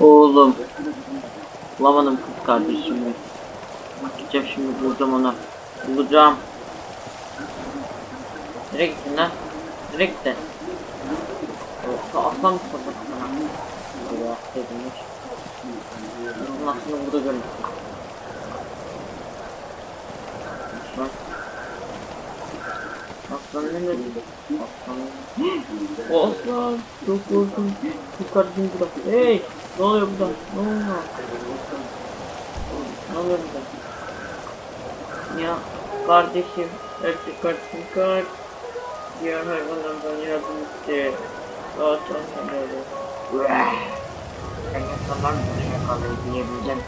Oğlum. Bulamadım kız kardeşimi. Gideceğim şimdi bulacağım onu. Bulacağım. Nereye gittin lan? Nereye gittin? Aslan mı sabah sana? Allah dedimmiş. Bunun aslında burada görmüştüm. Aslan. Aslan ne dedi? Aslan. Aslan. Çok korkunç. Kız kardeşim burada. Hey! Ne oluyor burada? Ne oluyor? Ne oluyor burada? Ya kardeşim, erkek kardeşim kaç. Diğer hayvanlardan yardım iste. Çok sanıyorum. Sen insanlar mı yakalayabilirim?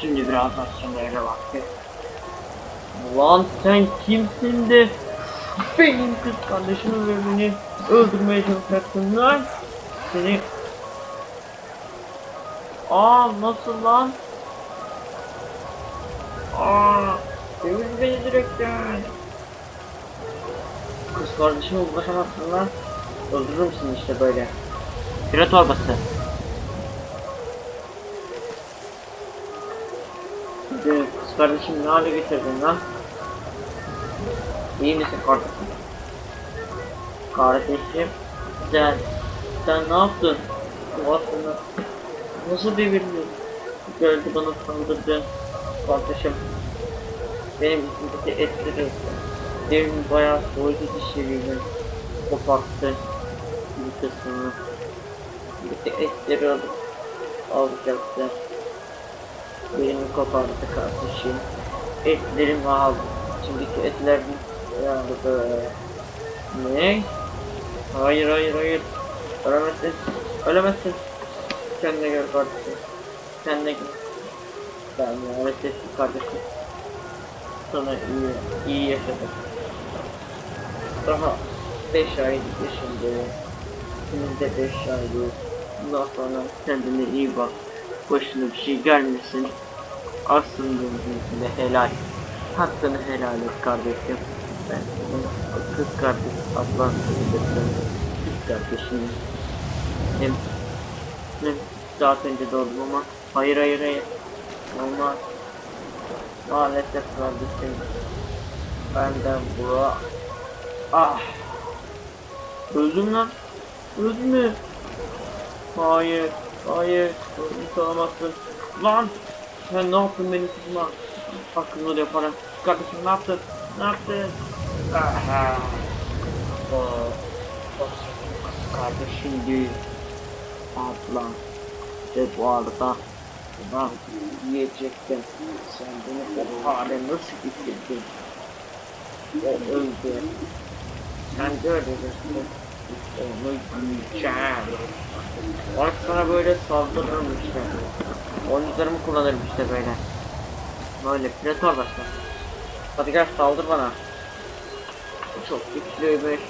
Şimdi biraz aksiyonlara vakti. Lan sen kimsin de benim kız kardeşimi ve beni öldürmeye çalışacaksın lan? Seni... Aa nasıl lan? Aa, Dövüş beni direkten. Kız kardeşime ulaşamazsın lan. Öldürür müsün işte böyle? Pire torbası. Kız kardeşim ne hale getirdin lan? İyi misin kardeşim? Kardeşim sen sen ne yaptın? Bu aslında nasıl birini geldi bana saldırdı? Kardeşim benim üstümdeki etleri derin bayağı soydu dişleriyle koparttı. Bir kısmını. Bir de etleri alıp alacaktı. Birini kopardı kardeşim. Etlerimi aldı. Şimdiki etlerini yani böyle ne? Hayır hayır hayır. Ölemezsin. Ölemezsin kendine gel kardeşim kendine gel ben maalesef kardeşim sana iyi, iyi yaşadık. Daha 5 ay yaşındayım. Senin de 5 aylık. Bundan sonra kendine iyi bak. Başına bir şey gelmesin. Aslında de helal. Hakkını helal et kardeşim. Ben kız kardeş sayılırsın. Kız kardeşim. Hem, hem saat önce doğdum ama hayır hayır hayır. Olmaz. Maalesef kardeşim. Benden bu. Ah. Öldüm lan. Öldüm mü? Hayır. Hayır. Ölmüş olamazsın. Lan. Sen ne yaptın beni tutma. Hakkını yaparım. Kardeşim ne yaptın? Ne yaptın? Aha. Kardeşin değil. Ablam. Ve bu arada Lan yiyecektim. Sen bunu o hale nasıl getirdin? O öldü. Sen de öleceksin. Onu yiyeceğim. Bak sana böyle saldırırım işte. Oyuncularımı kullanırım işte böyle. Böyle pretor başla. Hadi gel saldır bana. Çok güçlüymüş.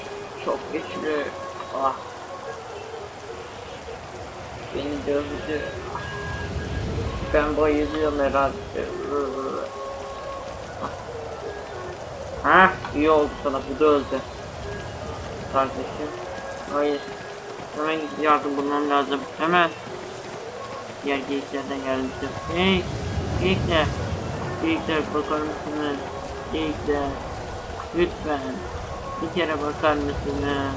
Çok güçlü. Ah. Beni dövdü. Ben bayılıyorum herhalde. Ha, iyi oldu sana bu da öldü. Kardeşim. Hayır. Hemen yardım bulmam lazım. Hemen. Diğer geyiklerden istiyorum. Hey! Geyikler! Geyikler bakar mısınız? Geyikler. Lütfen. Bir kere bakar mısınız?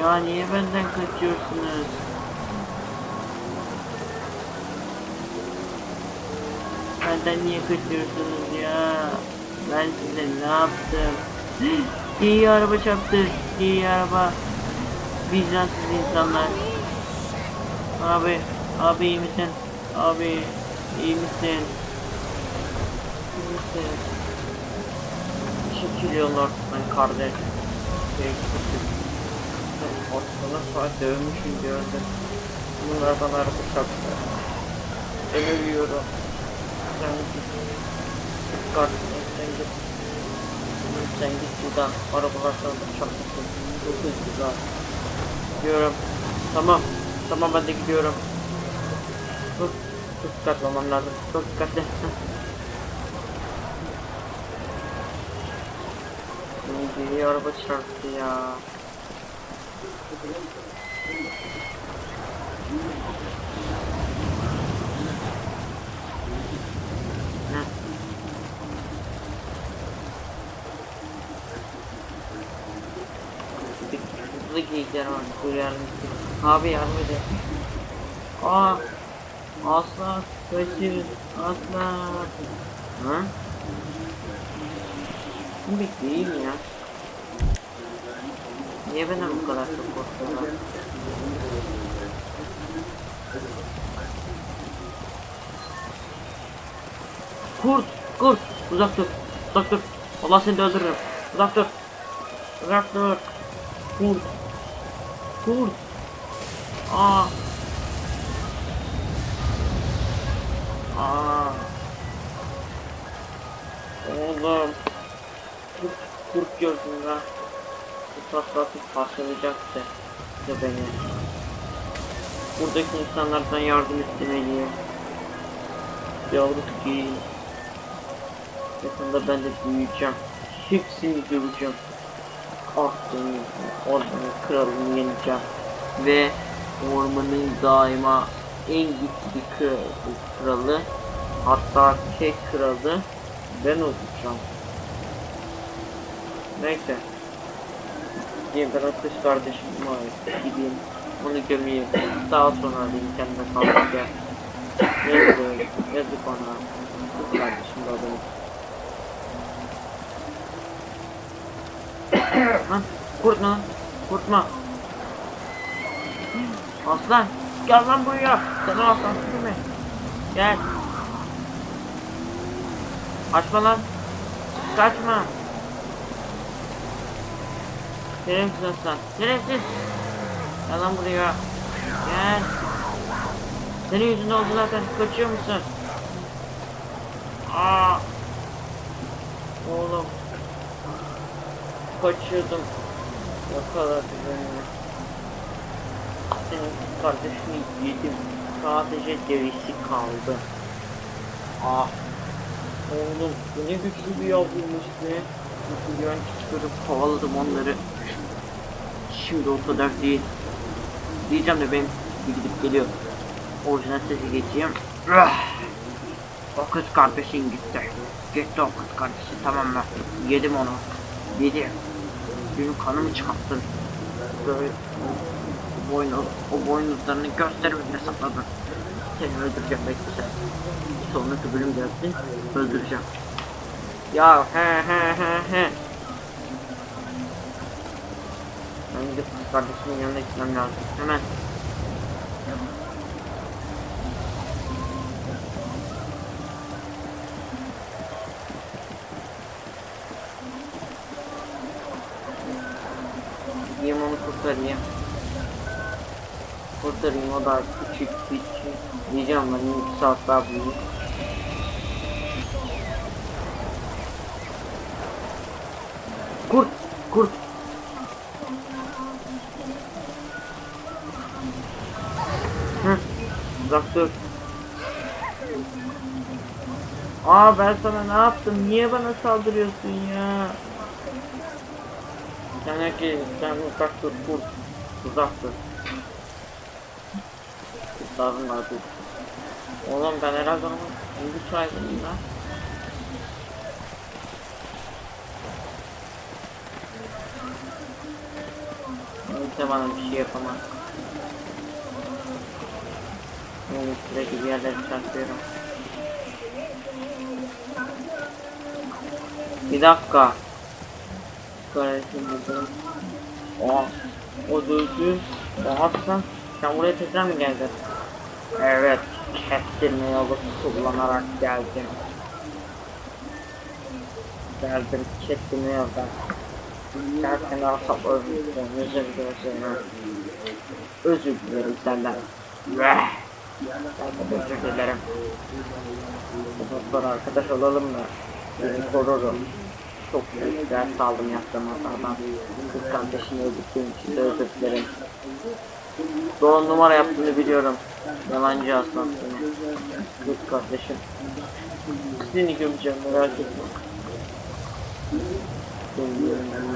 Ya niye benden kaçıyorsunuz? Benden niye kaçıyorsunuz ya? Ben size ne yaptım? İyi araba çarptı. İyi araba. Vicdansız insanlar. Abi, abi iyi misin? Abi, iyi misin? İyi misin? Çekiliyorlar ben kardeş. Şey, ortalığı saat dövmüşüm gördüm. Bunlar bana araba çarptı. Ölüyorum. Sen git. Sen git. Sen git buradan. Arabalar sana da çarpmasın. Çok hızlı lan. Gidiyorum. Tamam. Tamam ben de gidiyorum. Çok, çok dikkatli olmam lazım. Çok dikkatli. Şimdi araba çarptı ya. Heh. Bir hızlı geyikler var. Dur yardım et. Abi yardım edin. Aa! Aslan! Kaçır! Aslan! Ha? Bu bekleyeyim ya. Niye benden bu kadar çok korkuyorlar? Kurt! Kurt! Uzak dur! Uzak dur! Allah seni de öldürürüm! Uzak dur! Uzak dur! Kurt! Kurt! Aa! Aa! Oğlum! Kurt, kurt gördüm ben. Bu patlatıp parçalayacaktı. İşte beni. Buradaki insanlardan yardım istemeliyim. Yavru ki. Yakında ben de büyüyeceğim. Hepsini göreceğim. Akdeniz, ormanın kralını yeneceğim. Ve ormanın daima en güçlü kralı, kralı hatta tek kralı ben olacağım. Neyse. Gideyim ben kız kardeşim. Gideyim. Onu gömeyim. Daha sonra alayım kendime kalkınca. Yazık. Yazık ona. Kız kardeşim de. Lan kurt mu? Kurt mu? Aslan gel lan buraya. Sen o aslan değil mi? Gel. Açma lan. Kaçma. Şerefsiz aslan. Şerefsiz. Gel lan buraya. Gel. Senin yüzünden oldu zaten. Kaçıyor musun? Aa. Oğlum. Kaçıyordum. Yakaladı beni. Senin kardeşini yedim. Sadece derisi kaldı. Ah. Oğlum bu ne güçlü bir yavruymuş be. Bir yan çıkarıp kovaladım onları. Şimdi o kadar değil. Diyeceğim de bir gidip geliyor. Orijinal sesi geçeyim. Ah! O kız kardeşin gitti. Gitti o kız kardeşi tamam mı? Yedim onu. Yedim. Benim kanımı çıkarttın. Böyle o boynuz, o boynuzlarını gösterimle sakladın. Seni öldüreceğim bekle. Sonraki bölüm gelsin öldüreceğim. Ya he he he he. Ben gidip kardeşimin yanına gitmem lazım. Hemen. Gideyim onu kurtarayım. Kurtarayım o da küçük küçük. Diyeceğim ben 2 saat daha büyük. Kurt, kurt. Hı, uzak dur. Aa ben sana ne yaptım? Niye bana saldırıyorsun ya? Sen ki sen uzak dur kurt. Uzak dur. Kurtların. Oğlum ben herhalde onun ilgi sahibiyim lan. Kimse bana bir şey yapamaz. Yani sürekli bir yerlere çarpıyorum. Bir dakika. Kardeşim burada. O, o dövdü. O aslan. Sen buraya tekrar mı geldin? Evet. Kestirme yolu kullanarak geldim. Geldim kestirme yoldan. Derken asap özür özür dilerim. Özür dilerim senden. Veh. Ben özür dilerim. Doktor arkadaş olalım mı? Beni korurum. Çok büyük ders aldım yaptığım hatadan. Kız kardeşini öldürdüğüm için de özür dilerim. Doğru numara yaptığını biliyorum. Yalancı aslan seni. Kız kardeşim. Seni gömeceğim merak etme. Seni gömeceğim.